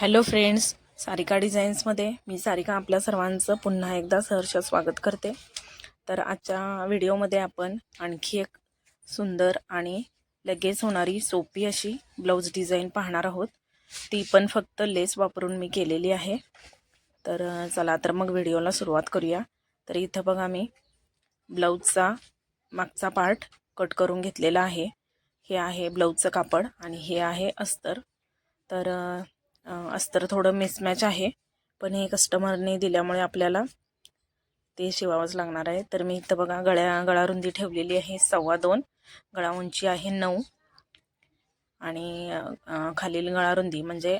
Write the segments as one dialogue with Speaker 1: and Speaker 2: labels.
Speaker 1: Hello friends Sarika डिझाईन्समध्ये मी सारिका आपल्या सर्वांचं पुन्हा एकदा सहर्ष स्वागत करते. तर आजच्या व्हिडिओमध्ये आपण आणखी एक सुंदर आणि लगेच होणारी सोपी अशी ब्लाऊज डिझाईन पाहणार आहोत. ती पण फक्त लेस वापरून मी केलेली आहे. तर चला तर मग व्हिडिओला सुरुवात करूया. तर इथं बघा मी ब्लाऊजचा मागचा पार्ट कट करून घेतलेला आहे. हे आहे ब्लाऊजचं कापड आणि हे आहे अस्तर. तर अस्तर थोडं मिसमॅच आहे. पण हे कस्टमरने दिल्यामुळे आपल्याला ते शिवावंच लागणार आहे. तर मी इथं बघा गळ्या गळारुंदी ठेवलेली आहे. सव्वा दोन. गळा उंची आहे नऊ. आणि खालील गळारुंदी म्हणजे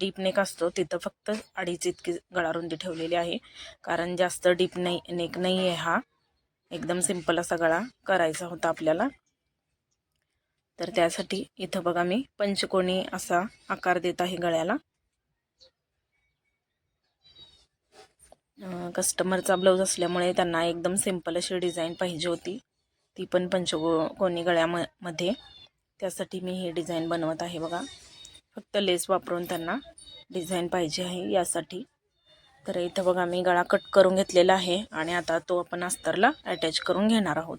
Speaker 1: डीप नेक असतो. तिथं फक्त अडीच इतकी गळारुंदी ठेवलेली आहे. कारण जास्त डीप नाही नेक नाही आहे हा. एकदम सिंपल असा गळा करायचा होता आपल्याला. तर त्यासाठी इथं बघा मी पंचकोणी असा आकार देत आहे गळ्याला. कस्टमरचा ब्लाऊज असल्यामुळे त्यांना एकदम सिंपल अशी डिझाईन पाहिजे होती. ती पण पंचकोणी गळ्यामध्ये त्यासाठी मी ही डिझाईन बनवत आहे बघा. फक्त लेस वापरून त्यांना डिझाईन पाहिजे आहे यासाठी. तर इथं बघा मी गळा कट करून घेतलेला आहे आणि आता तो आपण अस्तरला अटॅच करून घेणार आहोत.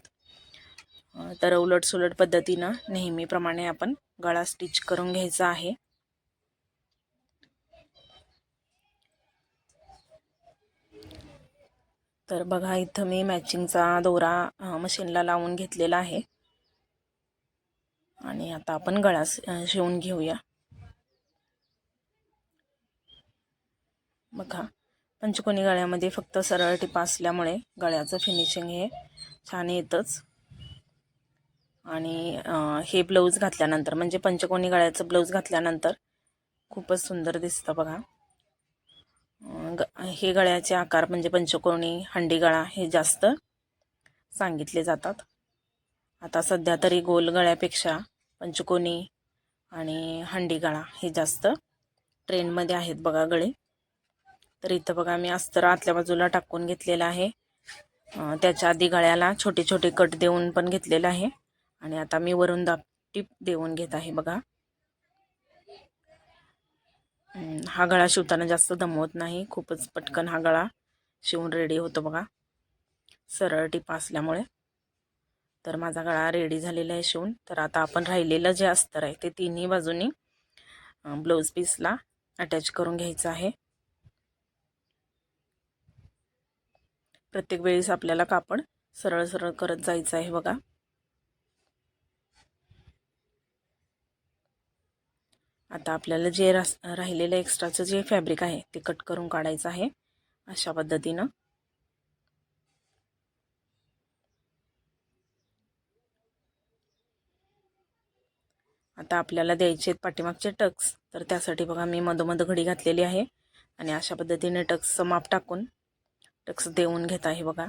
Speaker 1: तर उलट सुलट पद्धतीनं नेहमीप्रमाणे आपण गळा स्टिच करून घ्यायचा आहे. तर बघा इथं मी मॅचिंगचा दोरा मशीनला लावून घेतलेला आहे. आणि आता आपण गळा शिवून घेऊया. बघा पंचकोनी गळ्यामध्ये फक्त सरळ टिपा असल्यामुळे गळ्याचं फिनिशिंग हे छान येतंच. आणि हे ब्लाऊज घातल्यानंतर म्हणजे पंचकोनी गळ्याचं ब्लाऊज घातल्यानंतर खूपच सुंदर दिसतं बघा. ग हे गळ्याचे आकार म्हणजे पंचकोनी हंडी गळा हे जास्त सांगितले जातात. आता सध्या तरी गोल गळ्यापेक्षा पंचकोनी आणि हंडी गळा हे जास्त ट्रेंडमध्ये आहेत बघा गळे. तर इथं बघा मी अस्तर आतल्या बाजूला टाकून घेतलेलं आहे. त्याच्या आधी गळ्याला छोटे छोटे कट देऊन पण घेतलेलं आहे. आणि आता मी वरून दाब टीप देऊन घेत आहे बघा. हा गळा शिवताना जास्त दमवत नाही. खूपच पटकन हा गळा शिवून रेडी होतो बघा. सरळ टिप असल्यामुळे. तर माझा गळा रेडी झालेला आहे शिवून. तर आता आपण राहिलेलं जे अस्तर आहे ते तिन्ही बाजूनी ब्लाऊज पीसला अटॅच करून घ्यायचं आहे. प्रत्येक वेळेस आपल्याला कापड सरळ सरळ करत जायचं आहे बघा. आता आपल्याला जे रास राहिलेलं एक्स्ट्राचं जे फॅब्रिक आहे ते कट करून काढायचं आहे अशा पद्धतीनं. आता आपल्याला द्यायचे आहेत पाठीमागचे टक्स तर त्यासाठी बघा मी मधोमध घडी घातलेली आहे आणि अशा पद्धतीने टक्सचं माप टाकून टक्स देऊन घेत आहे बघा.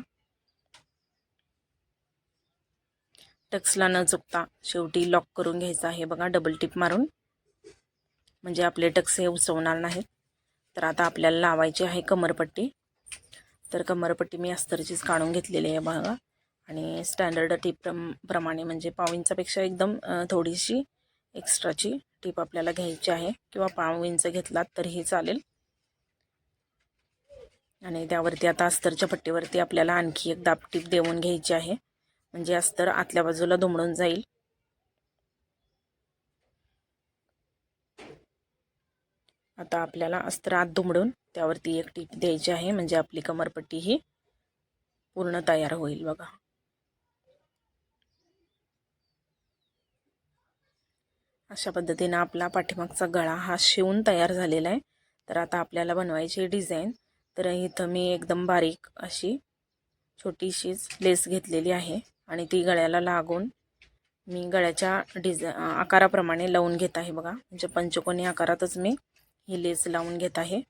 Speaker 1: टक्सला न चुकता शेवटी लॉक करून घ्यायचं आहे बघा डबल टिप मारून. म्हणजे आपले टक्स हे उसवणार नाहीत तर आता आपल्याला लावायची आहे कमरपट्टी. तर कमरपट्टी मी अस्तरचीच काढून घेतलेली आहे बघा. आणि स्टँडर्ड टीप प्रम प्रमाणे म्हणजे पाव इंचापेक्षा एकदम थोडीशी एक्स्ट्राची टीप आपल्याला घ्यायची आहे. किंवा पाव इंच घेतलात तरीही चालेल. आणि त्यावरती आता अस्तरच्या पट्टीवरती आपल्याला आणखी एक दाब टीप देऊन घ्यायची आहे. म्हणजे अस्तर आतल्या बाजूला दुमडून जाईल. आता आपल्याला अस्त्र आत दुमडून त्यावरती एक टीप द्यायची आहे म्हणजे आपली कमरपट्टी ही पूर्ण तयार होईल बघा. अशा पद्धतीनं आपला पाठीमागचा गळा हा शिवून तयार झालेला आहे. तर आता आपल्याला बनवायची डिझाईन. तर इथं मी एकदम बारीक अशी छोटीशीच लेस घेतलेली आहे आणि ती गळ्याला लागून मी गळ्याच्या डिझा आकाराप्रमाणे लावून घेत आहे बघा. म्हणजे पंचकोनी आकारातच मी ही लेस लावून घेत आहे.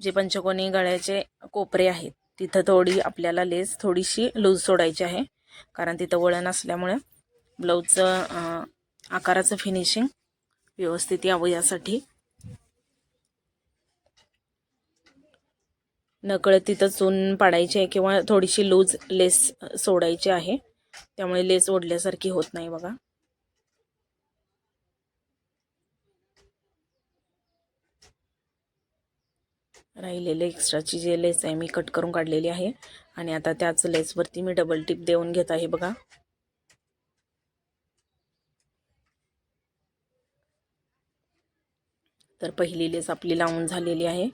Speaker 1: जे पंचकोनी गळ्याचे कोपरे आहेत तिथं थोडी आपल्याला लेस थोडीशी लूज सोडायची आहे. कारण तिथं वळण असल्यामुळे ब्लाऊजचं आकाराचं फिनिशिंग व्यवस्थित यावं यासाठी. नकळत तिथं चून पाडायची आहे किंवा थोडीशी लूज लेस सोडायची आहे. त्यामुळे लेस ओढल्यासारखी होत नाही बघा. राहिलेले एक्स्ट्राची जे लेस आहे मी कट करून काढलेली आहे. आणि आता त्याच लेसवरती मी डबल टिप देऊन घेत आहे बघा. तर पहिली लेस आपली लावून झालेली आहे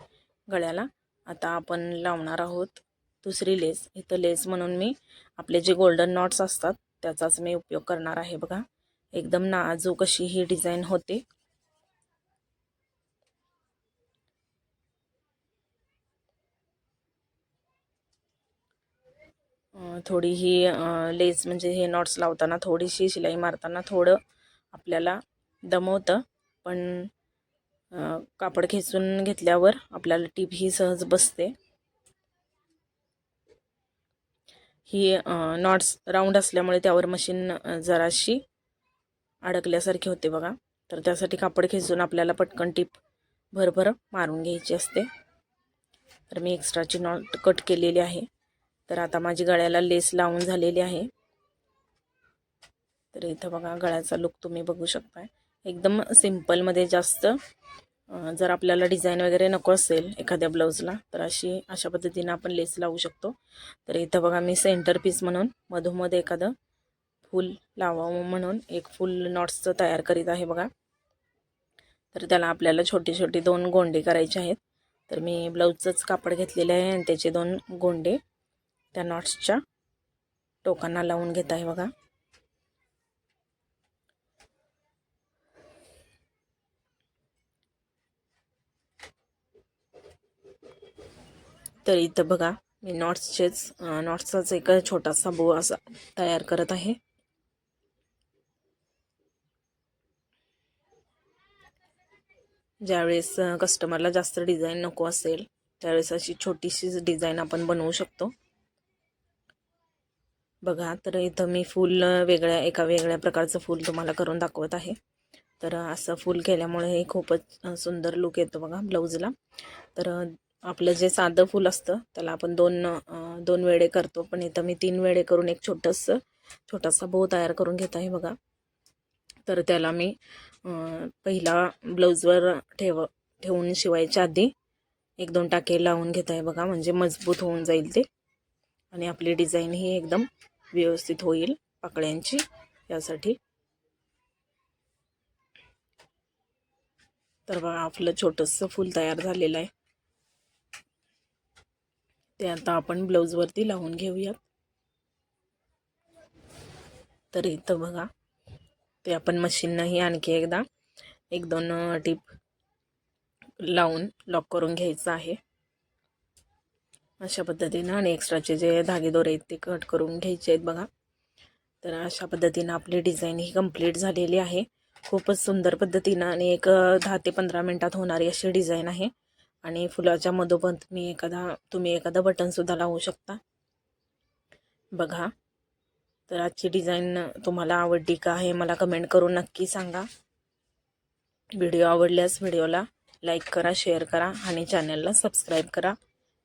Speaker 1: गळ्याला. आता आपण लावणार आहोत दुसरी लेस इथं लेस म्हणून मी आपले जे गोल्डन नॉट्स असतात त्याचाच मी उपयोग करणार आहे बघा. एकदम नाजूक अशी ही डिझाईन होते. थोडी ही लेस म्हणजे हे नॉट्स लावताना थोडीशी शिलाई मारताना थोडं आपल्याला दमवतं. पण कापड खेचून घेतल्यावर आपल्याला टीप ही सहज बसते. ही नॉट्स राऊंड असल्यामुळे त्यावर मशीन जराशी अडकल्यासारखी होते बघा. तर त्यासाठी कापड खेचून आपल्याला पटकन टीप भरभर मारून घ्यायची असते. तर मी एक्स्ट्राची नॉट कट केलेली आहे. तर आता माझी गळ्याला लेस लावून झालेली आहे. तर इथं बघा गळ्याचा लुक तुम्ही बघू शकताय. एकदम सिम्पलमध्ये जास्त जर आपल्याला डिझाईन वगैरे नको असेल एखाद्या ब्लाऊजला तर अशी अशा पद्धतीनं आपण लेस लावू शकतो. तर इथं बघा मी सेंटर पीस म्हणून मधोमध्ये एखादं फूल लावावं म्हणून एक फुल नॉट्सचं तयार करीत आहे बघा. तर त्याला आपल्याला छोटे छोटे दोन गोंडे करायचे आहेत. तर मी ब्लाऊजचंच कापड घेतलेले आहे आणि त्याचे दोन गोंडे त्या नॉट्सच्या टोकांना लावून घेत आहे बघा. तर इथं बघा मी नॉट्सचेच नॉट्सचाच एक छोटासा बो असा तयार करत आहे. ज्यावेळेस कस्टमरला जास्त डिझाईन नको असेल त्यावेळेस अशी छोटीशीच डिझाईन आपण बनवू शकतो. बघा तर इथं मी फूल वेगळ्या एका वेगळ्या प्रकारचं फूल तुम्हाला करून दाखवत आहे. तर असं फूल केल्यामुळे हे खूपच सुंदर लुक येतो बघा ब्लाऊजला. तर आपलं जे साधं फूल असतं त्याला आपण दोन दोन वेळे करतो. पण इथं मी तीन वेळे करून एक छोटंसं छोटासा बो तयार करून घेत आहे बघा. तर त्याला मी पहिला ब्लाऊजवर ठेव ठेवून शिवायच्या आधी एक दोन टाके लावून घेत आहे बघा. म्हणजे मजबूत होऊन जाईल ते. आणि आपली डिझाईन ही एकदम व्यवस्थित होईल पाकळ्यांची यासाठी. तर बघा आपलं छोटंसं फूल तयार झालेलं आहे. ते आता आपण ब्लाऊजवरती लावून घेऊयात. तर इथं बघा ते आपण मशीननंही आणखी एकदा एक दोन टीप लावून लॉक करून घ्यायचं आहे. अशा पद्धतीनं आणि एक्स्ट्राचे जे धागेदोरे आहेत ते कट करून घ्यायचे आहेत बघा. तर अशा पद्धतीनं आपली डिझाईन ही कंप्लीट झालेली आहे. खूपच सुंदर पद्धतीनं आणि एक दहा ते पंधरा मिनटात होणारी अशी डिझाईन आहे. आणि फुलाच्या मधोमध मी एखादा तुम्ही एखादा बटनसुद्धा लावू शकता. बघा. तर आजची डिझाईन तुम्हाला आवडली का हे मला कमेंट करून नक्की सांगा. व्हिडिओ आवडल्यास व्हिडिओला लाईक करा शेअर करा आणि चॅनलला सबस्क्राईब करा.